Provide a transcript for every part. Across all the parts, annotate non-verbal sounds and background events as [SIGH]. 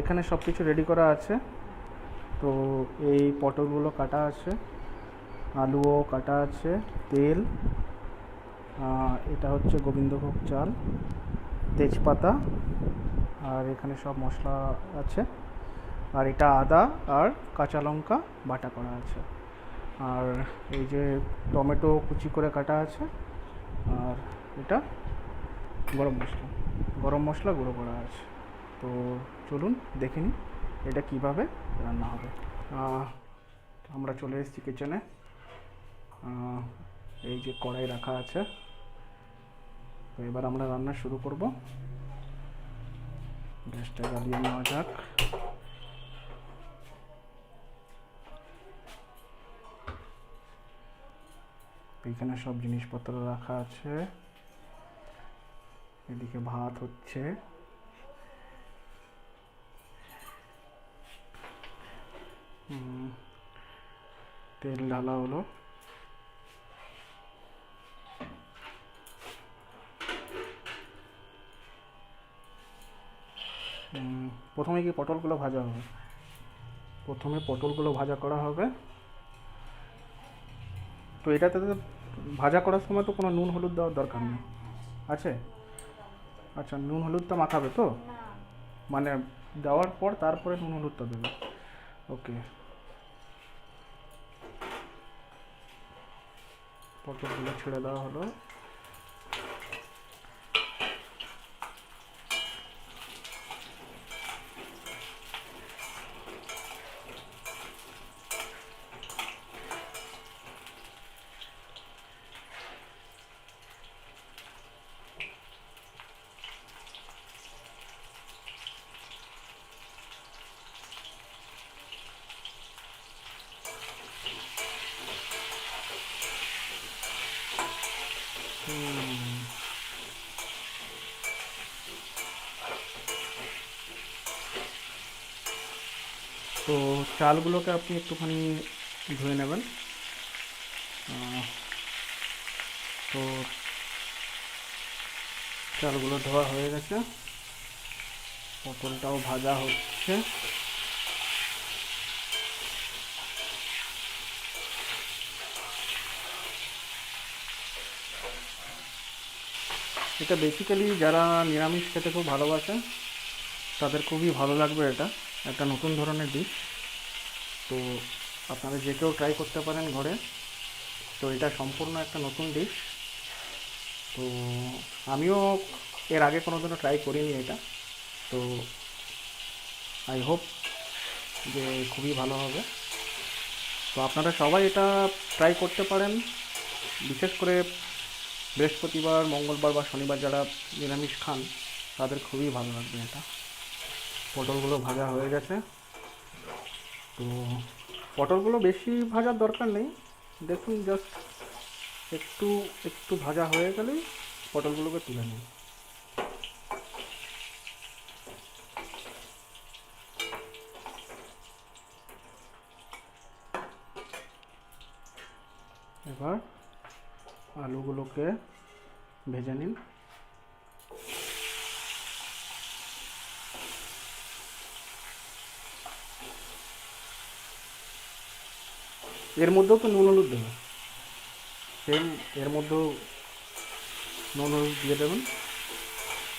এখানে সব কিছু রেডি করা আছে। তো এই পটলগুলো কাটা আছে, আলুও কাটা আছে, তেল এটা হচ্ছে গোবিন্দভোগ চাল, তেজপাতা, আর এখানে সব মশলা আছে। আর এটা আদা আর কাঁচা লঙ্কা বাটা করা আছে। আর এই যে টমেটো কুচি করে কাটা আছে, আর এটা গরম মশলা। গরম মশলা গুঁড়ো করা আছে। তো চলুন দেখে নিই এটা কীভাবে রান্না হবে। আমরা চলে এসেছি কিচেনে এই যে কড়াই রাখা আছে। তো এবার আমরা রান্না শুরু করব। গ্যাসটা জ্বালিয়ে নেওয়া যাক। এখানে সব জিনিসপত্র রাখা আছে। এদিকে ভাত হচ্ছে হুম, তেল ঢালা হলো। প্রথমে কি পটলগুলো ভাজা হবে? প্রথমে পটলগুলো ভাজা করা হবে। তো এটাতে তো ভাজা করার সময় তো কোনো নুন হলুদ দেওয়ার দরকার নেই। আছে? আচ্ছা নুন হলুদটা মাখাবে তো? মানে দেওয়ার পর তারপরে নুন হলুদটা দেবে। ওকে। পটলগুলো ছেড়ে দেওয়া হলো। তো চালগুলোকে আপনি একটুখানি ধুয়ে নেবেন। তো চালগুলো ধোয়া হয়ে গেছে। পটলটাও ভাজা হচ্ছে। এটা বেসিক্যালি যারা নিরামিষ খেতে খুব ভালোবাসে তাদের খুবই ভালো লাগবে এটা। একটা নতুন ধরনের ডিশ। তো আপনারা যে কেউ ট্রাই করতে পারেন ঘরে। তো এটা সম্পূর্ণ একটা নতুন ডিশ তো আমিও এর আগে কোনো দিনও ট্রাই করিনি এটা। তো আই হোপ যে খুবই ভালো হবে। তো আপনারা সবাই এটা ট্রাই করতে পারেন। বিশেষ করে বৃহস্পতিবার, মঙ্গলবার বা শনিবার যারা নিরামিষ খান, তাদের খুবই ভালো লাগবে এটা। পটলগুলো ভাজা হয়ে গেছে। তো পটলগুলো বেশি ভাজার দরকার নেই। দেখুন জাস্ট একটু একটু ভাজা হয়ে গেলেই পটলগুলোকে তুলে নিন। এবার আলুগুলোকে ভেজে নিন। এর মধ্যেও তো নুন হলুদ দেবে। সেম এর মধ্যেও নুন হলুদ দিয়ে দেবেন।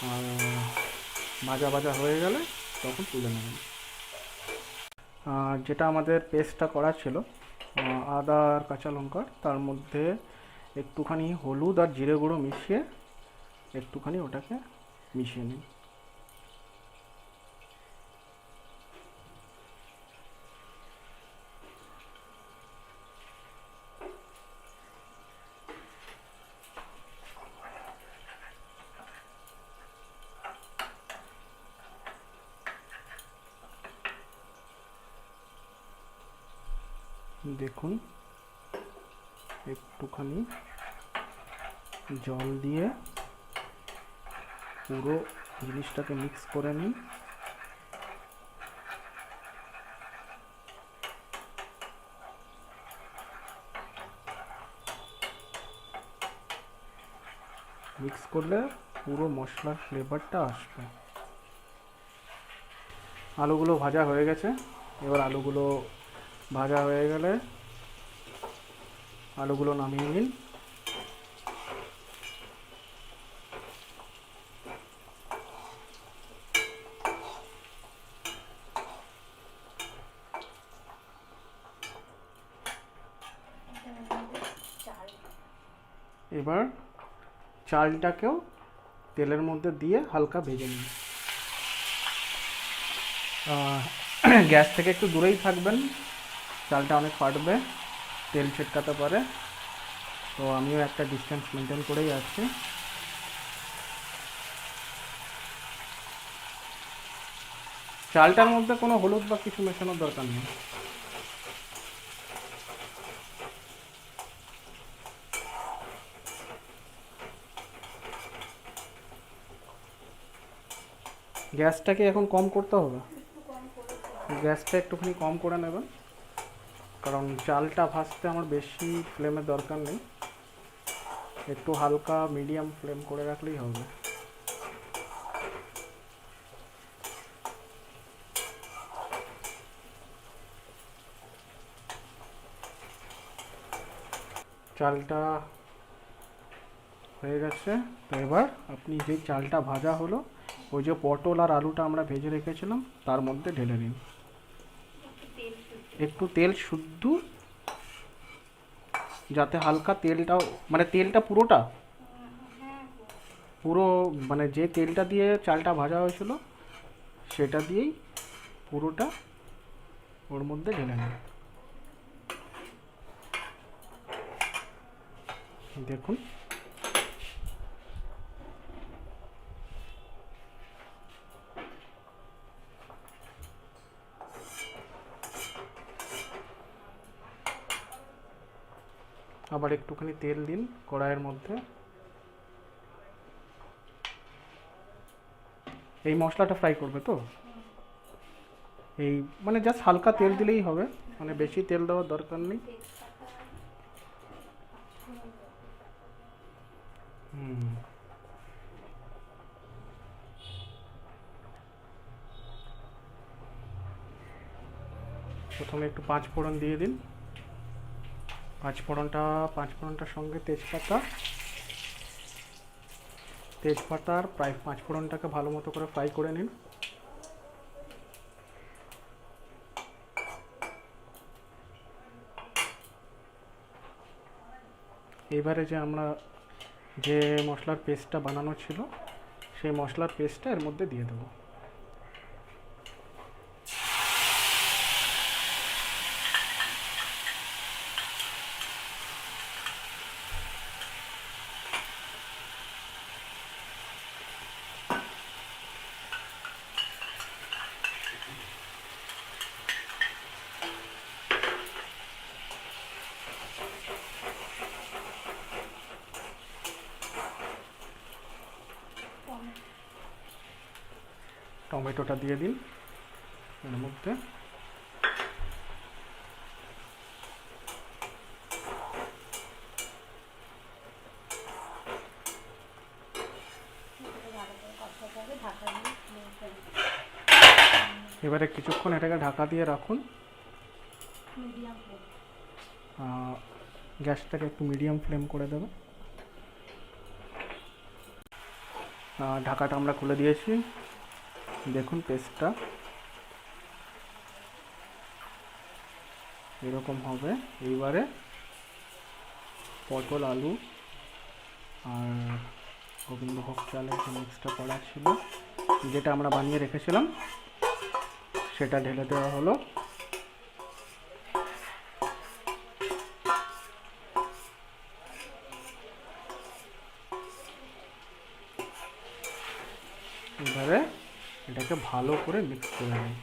আর ভাজা ভাজা হয়ে গেলে তখন তুলে নেবেন। যেটা আমাদের পেস্টটা করা ছিল আদা আর কাঁচা লঙ্কার, তার মধ্যে একটুখানি হলুদ আর জিরে গুঁড়ো মিশিয়ে একটুখানি ওটাকে মিশিয়ে নিন। দেখুন, একটুখানি জল দিয়ে পুরো জিনিসটাকে মিক্স করে নিন। মিক্স করলে পুরো মশলার ফ্লেভারটা আসবে। আলুগুলো ভাজা হয়ে গেছে, এবার আলুগুলো ভাজা হয়ে গেলে আলুগুলো নামিয়ে নিন। এবার চালটাকেও তেলের মধ্যে দিয়ে হালকা ভেজে নিন। [CLEARS THROAT] গ্যাস থেকে একটু দূরেই থাকবেন। চালটা অনেক ফাটবে, তেল ছিটকাতে পারে। তো আমিও একটা ডিস্টেন্স মেনটেন করেই আছি চালটার মধ্যে কোনো হলুদ বা কিছু মেশানোর দরকার নেই। গ্যাসটাকে এখন কম করতে হবে। গ্যাসটা একটুখানি কম করে নেবেন। কারণ চালটা ভাজতে আমার বেশি ফ্লেমের দরকার নেই। একটু হালকা মিডিয়াম ফ্লেম করে রাখলেই হবে। চালটা হয়ে গেছে। তো এবার আপনি যে চালটা ভাজা হলো, ওই যে পটল আর আলুটা আমরা ভেজে রেখেছিলাম, তার মধ্যে ঢেলে শুদ্ধ একটু তেল শুদ্ধ, যাতে হালকা তেলটাও মানে তেলটা পুরোটা? পুরো মানে যে তেলটা দিয়ে চালটা ভাজা হয়েছিল, সেটা দিয়েই পুরোটা ওর মধ্যে ঢেলে নিন দেখুন। আবার একটুখানি তেল দিন কড়াইয়ের মধ্যে। এই মশলাটা ফ্রাই করবে তো? এই মানে জাস্ট হালকা তেল দিলেই হবে মানে বেশি তেল দেওয়ার দরকার নেই। হুম। প্রথমে একটু পাঁচ ফোড়ন দিয়ে দিন। পাঁচ ফোড়নটা, পাঁচ ফোড়নটার সঙ্গে তেজপাতা, তেজপাতার প্রায় পাঁচ ফোড়নটাকে ভালো মতো করে ফ্রাই করে নিন। এবারে যে আমরা যে মশলার পেস্টটা বানানো ছিল, সেই মশলার পেস্টটা এর মধ্যে দিয়ে দেবো। টমেটোটা দিয়ে দিন এর মধ্যে। এবারে কিছুক্ষণ এটাকে ঢাকা দিয়ে রাখুন। গ্যাসটাকে একটু মিডিয়াম ফ্লেম করে দেবে ঢাকাটা আমরা খুলে দিয়েছি। দেখুন পেস্টটা এরকম হবে। এইবারে পটল, আলু আর গোবিন্দভোগ চালের যে মিক্সটা করা ছিল, যেটা আমরা বানিয়ে রেখেছিলাম, সেটা ঢেলে দেওয়া হলো। ভালো করে মিক্স করে নিন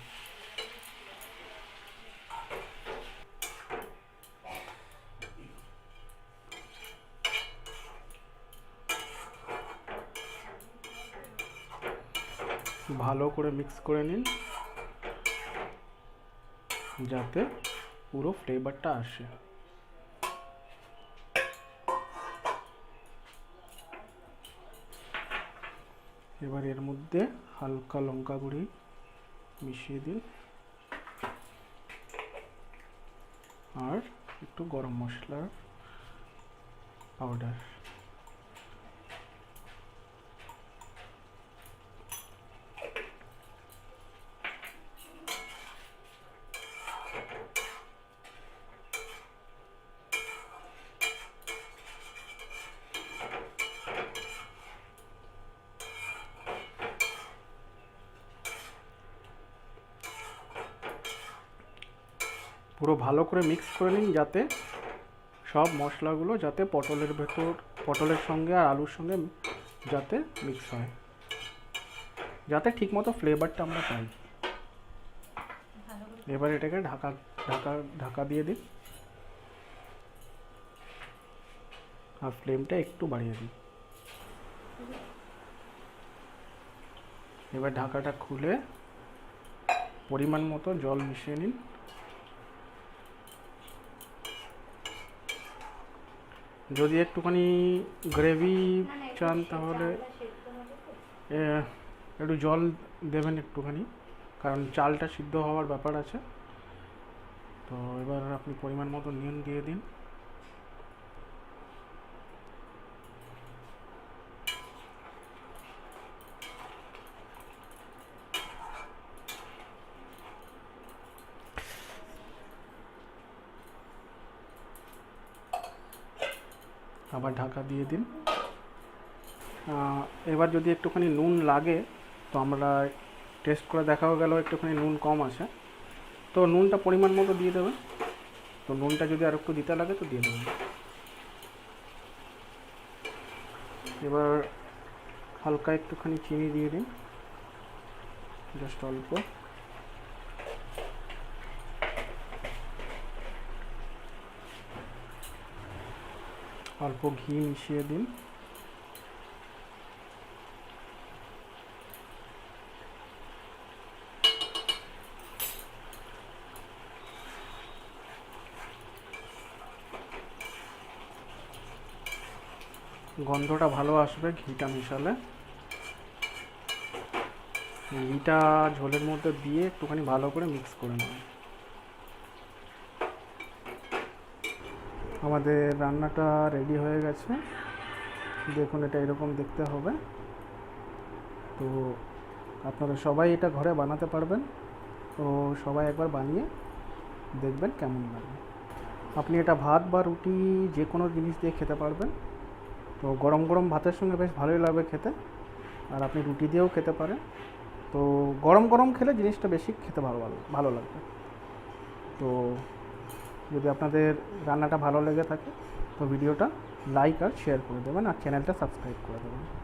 ভালো করে মিক্স করে নিন যাতে পুরো ফ্লেভারটা আসে। এবার এর মধ্যে হালকা লঙ্কা গুঁড়ি মিশিয়ে দিন। আর একটু গরম মশলার পাউডার পুরো ভালো করে মিক্স করে নিন যাতে সব মশলাগুলো যাতে পটলের ভেতর, পটলের সঙ্গে আর আলুর সঙ্গে যাতে মিক্স হয়। যাতে ঠিকমতো ফ্লেভারটা আমরা পাই। এবার এটাকে ঢাকা ঢাকা ঢাকা দিয়ে দিন। আর ফ্লেমটা একটু বাড়িয়ে দিন। এবার ঢাকাটা খুলে পরিমাণ মতো জল মিশিয়ে নিন। যদি একটুখানি গ্রেভি চান তাহলে একটু জল দেবেন একটুখানি, কারণ চালটা সিদ্ধ হওয়ার ব্যাপার আছে। তো এবার আপনি পরিমাণ মতো নুন দিয়ে দিন। আবার ঢাকা দিয়ে দিন। এবার যদি একটুখানি নুন লাগে, তো আমরা টেস্ট করে দেখাও গেল, একটুখানি নুন কম আছে। তো নুনটা পরিমাণ মতো দিয়ে দেবেন। তো নুনটা যদি আর একটু দিতে লাগে, তো দিয়ে দেবেন। এবার হালকা একটুখানি চিনি দিয়ে দিন জাস্ট অল্প। অল্প ঘি মিশিয়ে দিন। গন্ধটা ভালো আসবে ঘিটা মিশালে। ঘিটা ঝোলের মধ্যে দিয়ে একটুখানি ভালো করে মিক্স করে নেব আমাদের রান্নাটা রেডি হয়ে গেছে। দেখুন এটা এরকম দেখতে হবে। তো আপনারা সবাই এটা ঘরে বানাতে পারবেন। তো সবাই একবার বানিয়ে দেখবেন কেমন লাগে। আপনি এটা ভাত বা রুটি যে কোনো জিনিস দিয়ে খেতে পারবেন। তো গরম গরম ভাতের সঙ্গে বেশ ভালোই লাগবে খেতে। আর আপনি রুটি দিয়েও খেতে পারেন। তো গরম গরম খেলে জিনিসটা বেশি খেতে ভালো ভালো ভালো লাগবে। তো যদি আপনাদের রান্নাটা ভালো লেগে থাকে, তো ভিডিওটা লাইক আর শেয়ার করে দেবেন আর চ্যানেলটা সাবস্ক্রাইব করে দেবেন।